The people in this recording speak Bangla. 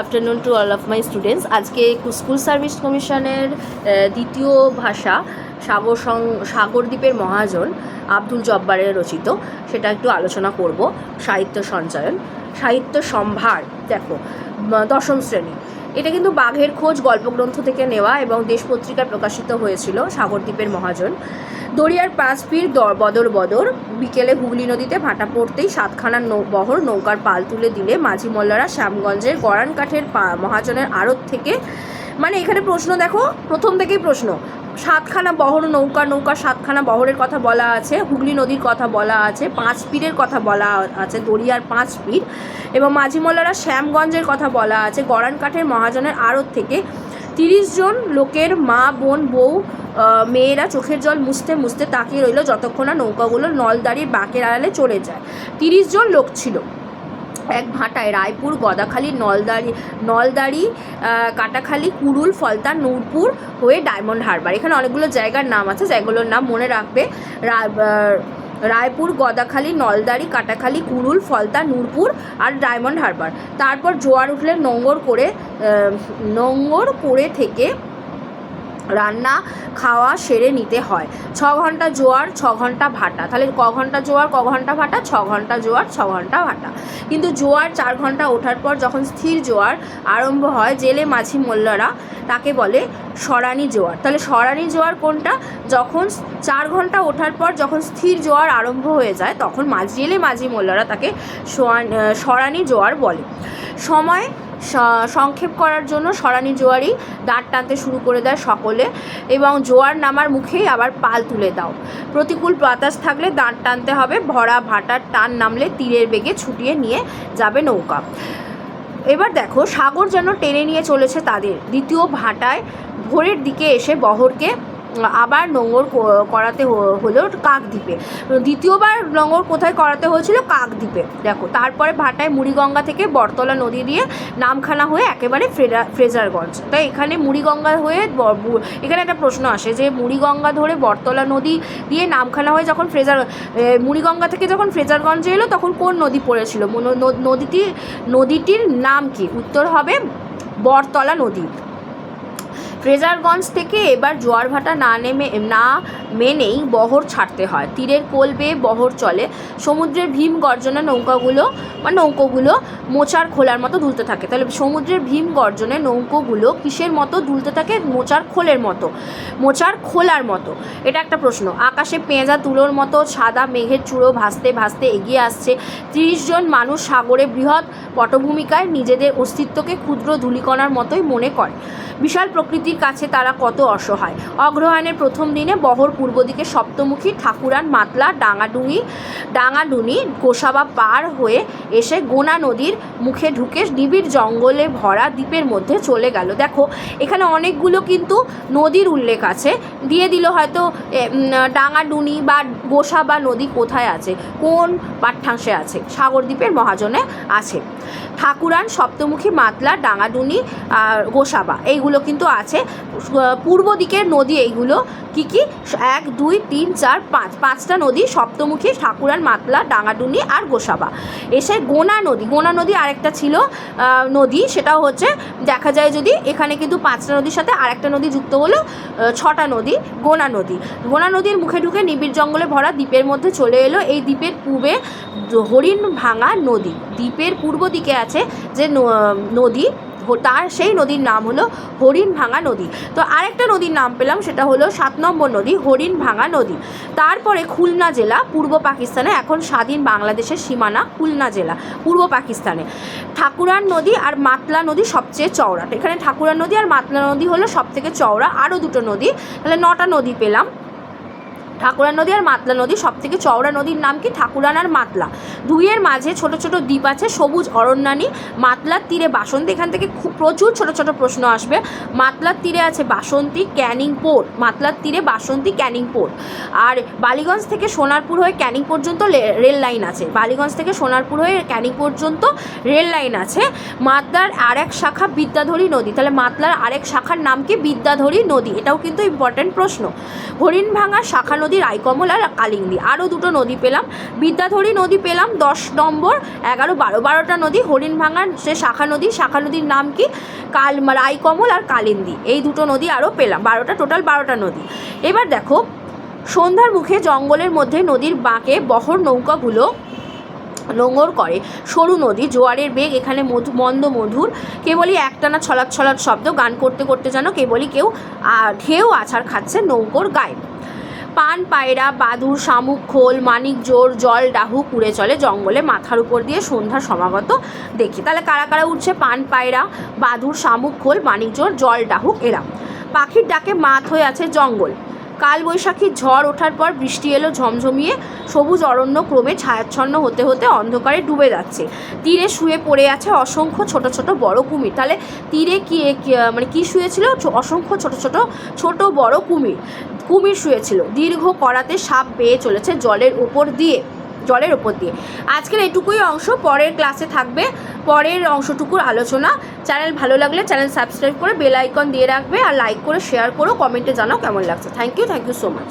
Afternoon to all of my students আজকে স্কুল সার্ভিস কমিশনের দ্বিতীয় ভাষা, সাগর সং সাগরদ্বীপের মহাজন আব্দুল জব্বারের রচিত। সেটা একটু আলোচনা করব। সাহিত্য সঞ্চয়ন সাহিত্য সম্ভার, দেখো, দশম শ্রেণি। এটা কিন্তু বাঘের খোঁজ গল্পগ্রন্থ থেকে নেওয়া এবং দেশ পত্রিকায় প্রকাশিত হয়েছিল সাগরদ্বীপের মহাজন। দরিয়ার পাঁচ পীর দ- বদর বদর বিকেলে হুগলি নদীতে ভাটা পড়তেই সাতখানা নৌ বহর নৌকার পাল তুলে দিলে মাঝি মল্লারা শ্যামগঞ্জের গড়ান কাঠের মহাজনের আড়ত থেকে মানে এখানে প্রশ্ন দেখো, প্রথম থেকেই প্রশ্ন সাতখানা বহর, নৌকা নৌকা, সাতখানা বহরের কথা বলা আছে, হুগলি নদীর কথা বলা আছে, পাঁচ পীরের কথা বলা আছে, দরিয়ার পাঁচ পীর, এবং মাঝি মোল্লারা শ্যামগঞ্জের কথা বলা আছে গড়ান কাঠের মহাজনের আড়ত থেকে। তিরিশ জন লোকের মা, বোন, বউ মেয়েরা চোখের জল মুছতে মুছতে তাকিয়ে রইল, যতক্ষণ না নৌকাগুলো নলদারির বাঁকের আড়ালে চলে যায়। তিরিশ জন লোক ছিল। এক ভাটায়, রায়পুর, গদাখালী, নলদারি নলদারি কাটাখালী, কুরুল, ফলতা, নূরপুর হয়ে ডায়মন্ড হারবার। এখানে অনেকগুলো জায়গার নাম আছে যেগুলোর নাম মনে রাখবে। রায়পুর, গদাখালী, নলদারি, কাটাখালী, কুরুল, ফলতা, নূরপুর আর ডায়মন্ড হারবার। তারপর জোয়ার উঠলে নোঙ্গর করে নোঙ্গর করে থেকে রান্না, খাওয়া সেরে নিতে হয়। ছ ঘণ্টা জোয়ার, ছ ঘণ্টা ভাটা। তাহলে ক ঘণ্টা জোয়ার, ক ঘণ্টা ভাটা, ছ ঘণ্টা জোয়ার, ছ ঘণ্টা ভাটা। কিন্তু জোয়ার চার ঘণ্টা ওঠার পর যখন স্থির জোয়ার আরম্ভ হয়, জেলে মাঝি মোল্লারা তাকে বলে সরানি জোয়ার। তাহলে সরানি জোয়ার কোনটা? যখন চার ঘণ্টা ওঠার পর যখন স্থির জোয়ার আরম্ভ হয়ে যায়, তখন মাঝি, জেলে মাঝি মোল্লারা তাকে সরানি জোয়ার বলে। সময় সংক্ষেপ করার জন্য সরানি জোয়ারি দাঁড় টানতে শুরু করে দেয় সকলে এবং জোয়ার নামার মুখেই আবার পাল তুলে দাও। প্রতিকূল বাতাস থাকলে দাঁড় টানতে হবে, ভরা ভাটার টান নামলে তীরের বেগে ছুটিয়ে নিয়ে যাবে নৌকা। এবার দেখো, সাগর যেন টেনে নিয়ে চলেছে তাদের। দ্বিতীয় ভাটায় ভোরের দিকে এসে বহরকে আবার নোঙর করাতে হলো কাকদ্বীপে। দ্বিতীয়বার নোঙর কোথায় করাতে হয়েছিল? কাকদ্বীপে। দেখো, তারপরে ভাটায় মুড়িগঙ্গা থেকে বটতলা নদী দিয়ে নামখানা হয়ে একেবারে ফ্রেজারগঞ্জ। তাই এখানে মুড়িগঙ্গা হয়ে এখানে একটা প্রশ্ন আসে যে মুড়িগঙ্গা ধরে বরতলা নদী দিয়ে নামখানা হয়ে যখন ফ্রেজার মুড়িগঙ্গা থেকে যখন ফ্রেজারগঞ্জে এলো তখন কোন নদী পড়েছিল? নদীটি, নদীটির নাম কি? উত্তর হবে বটতলা নদী। ফ্রেজারগঞ্জ থেকে এবার জোয়ার ভাটা না নেমে, না মেনেই বহর ছাড়তে হয়। তীরের কোল বেয়ে বহর চলে। সমুদ্রের ভীম গর্জনে নৌকাগুলো বা নৌকোগুলো মোচার খোলার মতো দুলতে থাকে। তাহলে সমুদ্রের ভীম গর্জনে নৌকোগুলো কিসের মতো দুলতে থাকে? মোচার খোলের মতো। মোচার খোলার মতো। এটা একটা প্রশ্ন। আকাশে পেঁজা তুলোর মতো সাদা মেঘের চূড়ো ভাসতে ভাসতে এগিয়ে আসছে। তিরিশ জন মানুষ সাগরে বৃহৎ পটভূমিকায় নিজেদের অস্তিত্বকে ক্ষুদ্র ধূলিকণার মতোই মনে করে। বিশাল প্রকৃতির কাছে তারা কত অসহায়। অগ্রহায়ণের প্রথম দিনে বহর পূর্ব দিকে সপ্তমুখী ঠাকুরান মাতলা, ডাঙাডুঙি, ডাঙাডুনি, গোসাবা পার হয়ে এসে গোনা নদীর মুখে ঢুকে নিবিড় জঙ্গলে ভরা দ্বীপের মধ্যে চলে গেল। দেখো, এখানে অনেকগুলো কিন্তু নদীর উল্লেখ আছে। দিয়ে দিল হয়তো ডাঙাডুনি বা গোসাবা নদী কোথায় আছে? কোন পাঠ্যাংশে আছে? সাগরদ্বীপের মহাজনে আছে। ঠাকুরান সপ্তমুখী মাতলা, ডাঙাডুনি গোসাবা, এইগুলো কিন্তু আছে। পূর্ব দিকের নদী এইগুলো কি কি? এক, দুই, তিন, চার, পাঁচ। পাঁচটা নদী, সপ্তমুখী ঠাকুরান মাতলা, ডাঙাডুনি আর গোসাবা। এসে গোনা নদী। গোনা নদী আরেকটা ছিল নদী, সেটাও হচ্ছে দেখা যায় যদি এখানে কিন্তু পাঁচটা নদীর সাথে আরেকটা নদী যুক্ত হলো ছটা নদী, গোনা নদী। গোনা নদীর মুখে ঢুকে নিবিড় জঙ্গলে ভরা দ্বীপের মধ্যে চলে এলো এই দ্বীপের পূর্বে হরিণ ভাঙা নদী। দ্বীপের পূর্ব দিকে আছে যে নদী তার সেই নদীর নাম হলো হরিণ ভাঙা নদী। তো আরেকটা নদীর নাম পেলাম, সেটা হলো সাত নম্বর নদী হরিণ ভাঙা নদী। তারপরে খুলনা জেলা, পূর্ব পাকিস্তানে, এখন স্বাধীন বাংলাদেশের সীমানা খুলনা জেলা, পূর্ব পাকিস্তানে। ঠাকুরান নদী আর মাতলা নদী সবচেয়ে চওড়া। এখানে ঠাকুরান নদী আর মাতলা নদী হলো সবথেকে চওড়া। আরও দুটো নদী, তাহলে নটা নদী পেলাম। ঠাকুরান নদী আর মাতলা নদী সব থেকে চওড়া নদীর নাম কি? ঠাকুরান আর মাতলা। দুইয়ের মাঝে ছোট ছোট দ্বীপ আছে, সবুজ অরণ্যানী। মাতলার তীরে বাসন্তী, এখান থেকে খুব প্রচুর ছোট ছোট প্রশ্ন আসবে। মাতলার তীরে আছে বাসন্তী ক্যানিং পোর্ট। মাতলার তীরে বাসন্তী ক্যানিং পোর্ট। আর বালিগঞ্জ থেকে সোনারপুর হয়ে ক্যানিং পর্যন্ত রেল লাইন আছে। বালিগঞ্জ থেকে সোনারপুর হয়ে ক্যানিং পর্যন্ত রেল লাইন আছে। মাতলার আরেক শাখা বিদ্যাধরী নদী। তাহলে মাতলার আরেক শাখার নাম কি? বিদ্যাধরী নদী। এটাও কিন্তু ইম্পর্ট্যান্ট প্রশ্ন। হরিণভাঙা শাখা নদী নদী রায়কমল আর কালিন্দী আরও দুটো নদী পেলাম। বিদ্যাধরী নদী পেলাম দশ নম্বর, এগারো বারো। বারোটা নদী, হরিণভাঙার যে শাখা নদী। শাখা নদীর নাম কি? কাল রায়কমল আর কালিন্দী এই দুটো নদী আরও পেলাম। বারোটা, টোটাল বারোটা নদী। এবার দেখো, সন্ধ্যার মুখে জঙ্গলের মধ্যে নদীর বাঁকে বহর নৌকাগুলো নোঙর করে। সরু নদী, জোয়ারের বেগ, এখানে মধু, মন্দ মধুর। কেবলই একটানা ছলাৎ ছলাৎ শব্দ গান করতে করতে যেন কেবলই কেউ ঢেউ আছাড় খাচ্ছে নৌকোর গায়ে। পান, পায়রা বাদুর শামুক, খোল, মানিক, জোর, জল, ডাহু, কুড়ে চলে জঙ্গলে মাথার উপর দিয়ে সন্ধ্যা সমাগত দেখি। তাহলে কারা কারা উঠছে? পান, পায়রা বাদুর শামুক, খোল, মানিক, জোর, জল, ডাহু, এরা। পাখির ডাকে মাত হয়ে আছে জঙ্গল। কাল বৈশাখীর ঝড় ওঠার পর বৃষ্টি এলো ঝমঝমিয়ে। সবুজ অরণ্য ক্রমে ছায়াচ্ছন্ন হতে হতে অন্ধকারে ডুবে যাচ্ছে। তীরে শুয়ে পড়ে আছে অসংখ্য ছোট ছোট বড় কুমির। তাহলে তীরে কি মানে কি শুয়েছিল? অসংখ্য ছোট ছোট ছোট বড় কুমির। কুমির শুয়েছিল। দীর্ঘ করাতে সাপ বেয়ে চলেছে জলের ওপর দিয়ে, জলের ওপর দিয়ে। আজকের এটুকুই অংশ, পরের ক্লাসে থাকবে পরের অংশটুকুর আলোচনা। চ্যানেল ভালো লাগলে চ্যানেল সাবস্ক্রাইব করে বেল আইকন দিয়ে রাখবে আর লাইক করে শেয়ার করো, কমেন্টে জানাও কেমন লাগছে। Thank you thank you so much